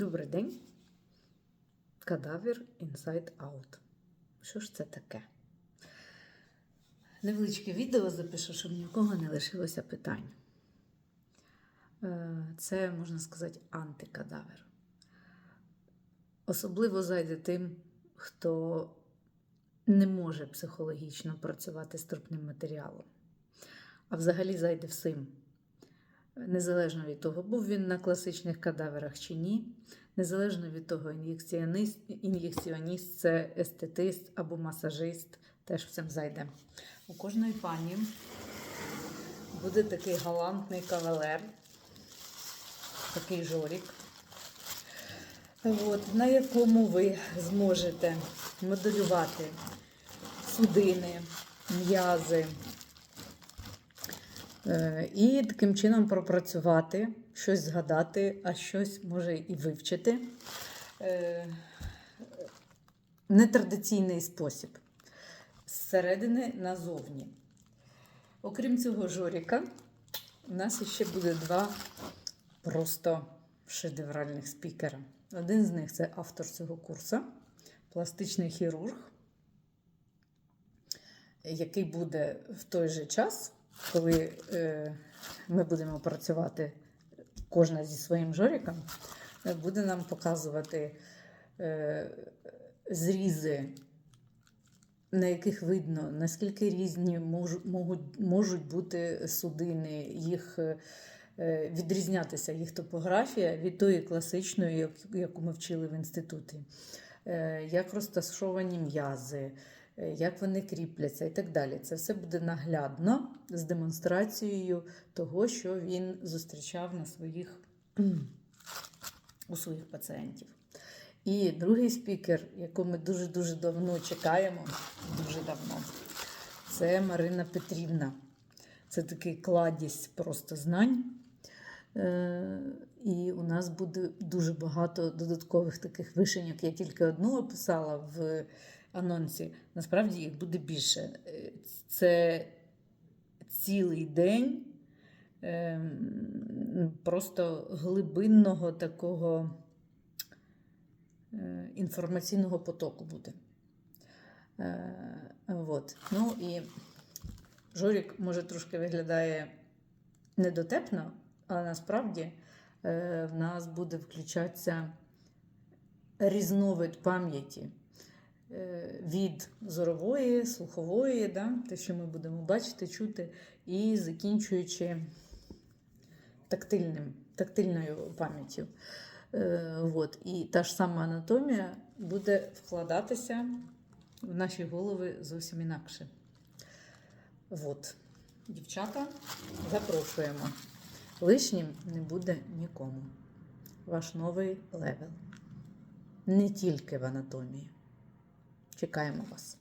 Добрий день. Кадавер Inside Out. Що ж це таке? Невеличке відео запишу, щоб ні в кого не лишилося питань. Е, Це, можна сказати, антикадавер. Особливо зайде тим, хто не може психологічно працювати з трупним матеріалом. А взагалі зайде всім. Незалежно від того, був він на класичних кадаверах чи ні, незалежно від того, ін'єкціоніст, це естетист або масажист, теж в цим зайде. У кожної пані буде такий галантний кавалер, такий жорік, от, на якому ви зможете моделювати судини, м'язи. Е, І таким чином пропрацювати, щось згадати, а щось може і вивчити. Е, Нетрадиційний спосіб. Зсередини назовні. Окрім цього жоріка, у нас ще буде два просто шедевральних спікера. Один з них це автор цього курсу, пластичний хірург, який буде в той же час коли е, ми будемо працювати кожна зі своїм жоріком, е, буде нам показувати е, зрізи, на яких видно, наскільки різні можуть, можуть, можуть бути судини, їх е, відрізнятися їх топографія від тої класичної, як- яку ми вчили в інституті. Е, Як розташовані м'язи, як вони кріпляться і так далі. Це все буде наглядно з демонстрацією того, що він зустрічав на своїх, у своїх пацієнтів. І другий спікер, якого ми дуже-дуже давно чекаємо, дуже давно, це Марина Петрівна. Це такий кладість просто знань. Е, І у нас буде дуже багато додаткових таких вишеньок. Я тільки одну описала в анонсі. Насправді їх буде більше. Е, Це цілий день ем, просто глибинного такого е, інформаційного потоку буде. Е, Вот. Ну і Жорік, може, трошки виглядає недотепно, але насправді в нас буде включатися різновид пам'яті від зорової, слухової, да, те, що ми будемо бачити, чути, і закінчуючи тактильним, тактильною пам'яттю. Е, от. І та ж сама анатомія буде вкладатися в наші голови зовсім інакше. От. Дівчата, запрошуємо. Лишнім не буде нікому. Ваш новий левел. Не тільки в анатомії. Чекаємо вас.